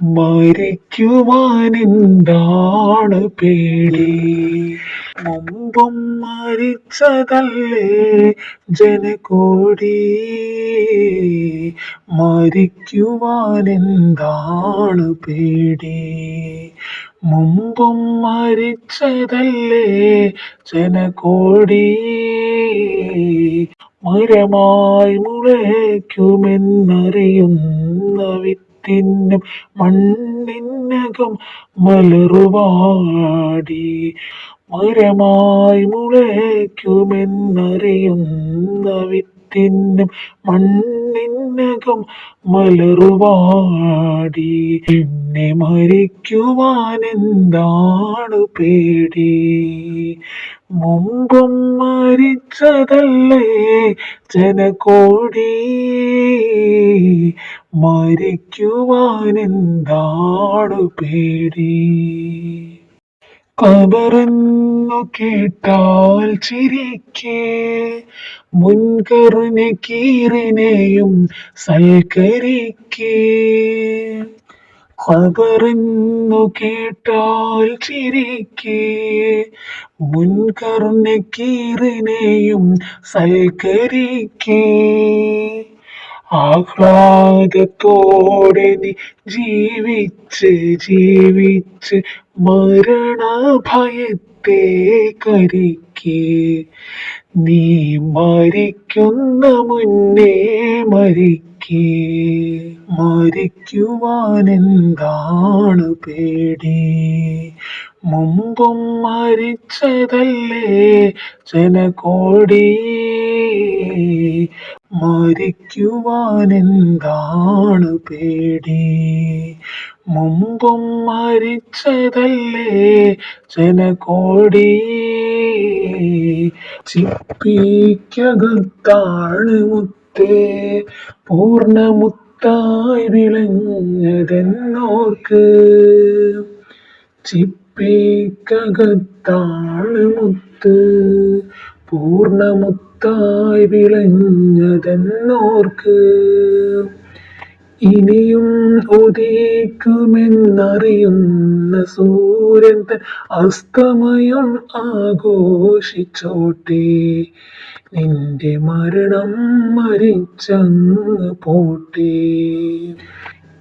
മരിക്കുവാനെന്താണ് പേടി? മുമ്പും മരിച്ചതല്ലേ ജനകോടി? മരിക്കുവാനെന്താണ് പേടി? മുമ്പും മരിച്ചതല്ലേ ജനകോടി? മരമായി മുളയ്ക്കുമെന്നറിയുന്ന വിത്തിനും മണ്ണിനകം മലറുവാടി മരമായി മുളയ്ക്കുമെന്നറിയുന്ന വിത്തിനും മണ്ണിനകം മലറുവാടി. എന്നെ മരിക്കുവാൻ എന്താണ് പേടി? മുമ്പും മരിച്ചതല്ലേ ജനകോടി? മരിക്കുവാൻ എന്താണ് പേടി? കബറെന്നു കേട്ടാൽ ചിരിക്കേ. മുൻകറിനെ കീറിനെയും സൽക്കരിക്കേ. ഖബറെന്നു കേട്ടാൽ ചിരിക്കേ. മുൻകറിനെ കീറിനെയും സൽക്കരിക്കേ. ആഹ്ലാദത്തോടെ നീ ജീവിച്ച് ജീവിച്ച് മരണഭയത്തെ കരിക്ക്. നീ മരിക്കുന്ന മുന്നേ മരിക്കേ. മരിക്കുവാനെന്താണ് പേടി? മുമ്പും മരിച്ചതല്ലേ ജനകോടി? മരിക്കുവാനെന്താണ് പേടി? മുമ്പും മരിച്ചതല്ലേ ജനകോടി? ചിപ്പിക്കകത്താണ് മുത്തേ പൂർണമുത്തായി വിളഞ്ഞതെന്നോർക്ക്. ചിപ്പിക്കകത്താണ് മുത്ത് പൂർണമുത്തായി വിളഞ്ഞതെന്നോർക്ക് ഇനിയും ഉദിക്കുമെന്നറിയുന്ന സൂര്യൻ തൻ അസ്തമയം ആഘോഷിച്ചോട്ടെ. നിന്റെ മരണം മരിച്ചങ്ങ് പോട്ടെ.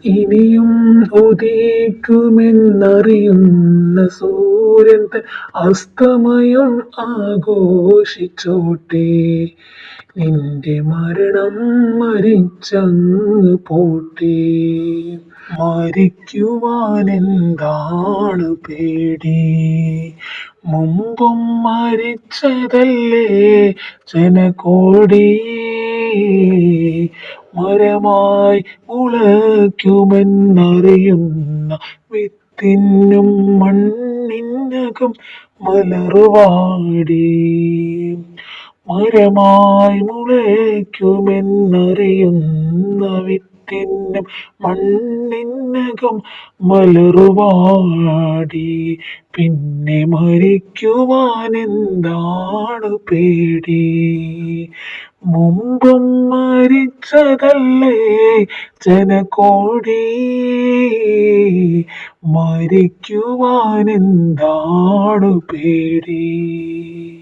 ഇനിയും ഉദിക്കുമെന്നറിയുന്ന സൂര്യൻ അസ്തമയം ആഘോഷിച്ചോട്ടെ. നിന്റെ മരണം മരിച്ചങ്ങ് പോട്ടെ. മരിക്കുവാനെന്താണ് പേടി? മുമ്പും മരിച്ചതല്ലേ ജനകോടി? മരമായി മുളയ്ക്കുമെന്നറിയുന്ന വിത്തിനും മണ്ണിനകം മലറുവാടി മരമായി മുളയ്ക്കുമെന്നറിയുന്ന വിത്തിനും മണ്ണിനകം മലറുവാടി. പിന്നെ മരിക്കുവാനെന്താണ് പേടി? മുമ്പും മരിച്ചതല്ലേ ജനകോടി? മരിക്കുവാനെന്താണ് പേടി?